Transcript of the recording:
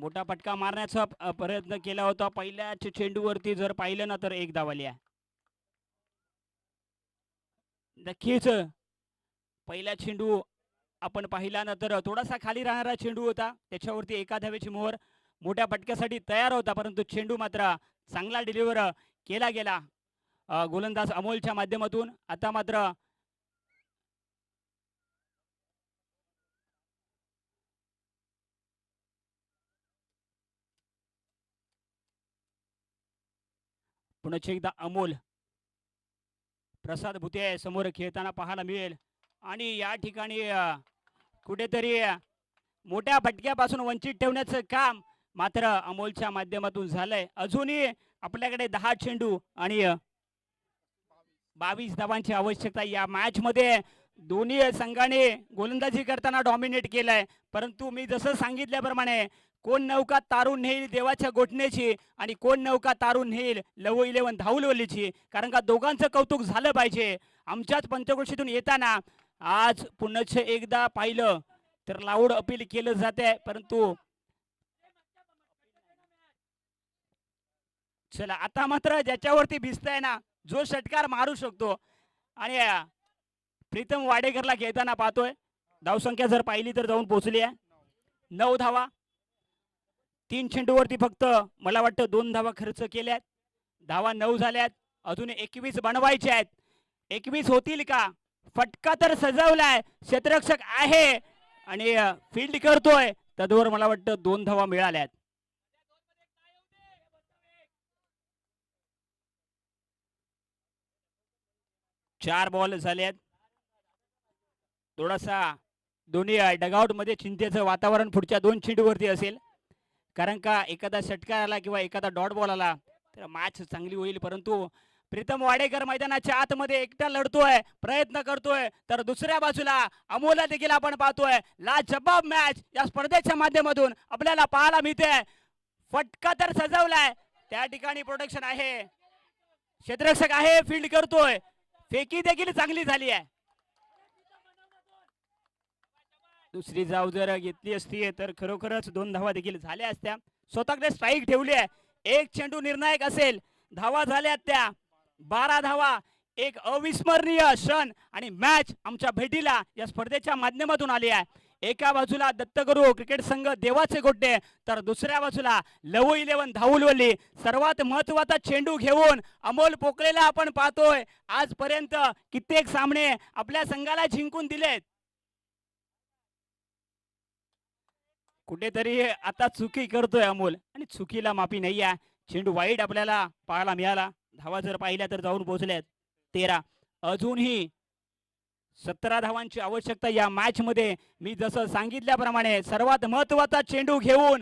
मोठा फटका मारण्याचा प्रयत्न केला होता. पहिल्याच चेंडूवरती जर पाहिलं ना तर एक धावली आहे. नक्कीच. पहिला चेंडू आपण पाहिला ना तर थोडासा खाली राहणारा चेंडू होता. त्याच्यावरती एका धावेची मोहर मोठ्या फटक्यासाठी तयार होता. परंतु चेंडू मात्र चांगला डिलिव्हर केला गेला. गोलंदाज अमोलच्या माध्यमातून. आता मात्र पुन्हा एकदा अमोल प्रसाद भुते समोर खेळताना पाहायला मिळेल. आणि या ठिकाणी कुठेतरी मोठ्या फटक्यापासून वंचित ठेवण्याचं काम मात्र अमोलच्या माध्यमातून झालंय. अजूनही आपल्याकडे दहा चेंडू आणि बावीस धावांची आवश्यकता या मॅच मध्ये दोन्ही संघाने गोलंदाजी करताना डॉमिनेट केलाय. परंतु मी जसं सांगितल्याप्रमाणे कोण नौका तारून नेईल देवाच्या गोठण्याची आणि कोण नौका तारून नेईल लव इलेवन धावलवलीची कारण का दोघांचं कौतुक झालं पाहिजे. आमच्याच पंचक्रोशीतून येताना आज पुनश्च एकदा पाहिलं तर लाऊड अपील केलं जाते परंतु चला आता मात्र ज्याच्यावरती भिजताय ना जो षटकार मारू शकतो. आणि प्रीतम वाडेकरला घेताना पाहतोय. धावसंख्या जर पाहिली तर जाऊन पोहोचली आहे. नऊ धावा. तीन चेंडूवरती फक्त मला वाटतं दोन धावा खर्च केल्यात. धावा नऊ झाल्यात. अजून एकवीस बनवायचे आहेत. एकवीस होतील का? फटका तर सजावलाय. क्षेत्ररक्षक आहे. आणि फील्ड करतोय. तदवर मला वाटतं दोन धावा मिळाल्यात. चार बॉल झाल्यात थोडासा दोन्ही डगआउटमध्ये चिंतेचं वातावरण पुढच्या दोन चेंडूवरती असेल. कारण का एखादा षटकार आला किंवा एखादा डॉट बॉल आला तर मॅच चांगली होईल. परंतु प्रीतम वाडेकर मैदानाच्या आतमध्ये एकटा लढतोय प्रयत्न करतोय. तर दुसऱ्या बाजूला अमोला देखील आपण पाहतोय. ला जबाब मॅच या स्पर्धेच्या माध्यमातून आपल्याला पाहायला मिळते फटका तर सजवलाय. त्या ठिकाणी प्रोटेक्शन आहे. क्षेत्ररक्षक आहे फील्ड करतोय. फेकी देखील चांगली झाली आहे. दुसरी जाव जर घेतली असती तर खरोखरच दोन धावा देखील झाल्या असत्या. स्वतःकडे स्ट्राईक ठेवली आहे. एक चेंडू निर्णायक असेल. धावा झाल्या त्या. बारा धावा. एक अविस्मरणीय क्षण आणि मॅच आमच्या भेटीला या स्पर्धेच्या माध्यमातून आली आहे. एका बाजूला दत्तगुरु क्रिकेट संघ देवाचे गोटे तर दुसऱ्या बाजूला लव इलेव्हन धावलवली. सर्वात महत्त्वाचा चेंडू घेऊन अमोल पोकळेला आपण पाहतोय. आजपर्यंत कित्येक सामने आपल्या संघाला जिंकून दिलेत. कुठेतरी आता चुकी करतोय अमोल. आणि चुकीला माफी नाही आहे चेंडू वाईट आपल्याला पाहायला मिळाला. धावा जर पाहिल्या तर जाऊन पोहोचल्यात तेरा. अजूनही सतरा धावांची आवश्यकता या मॅच मध्ये मी जसं सांगितल्याप्रमाणे सर्वात महत्त्वाचा चेंडू घेऊन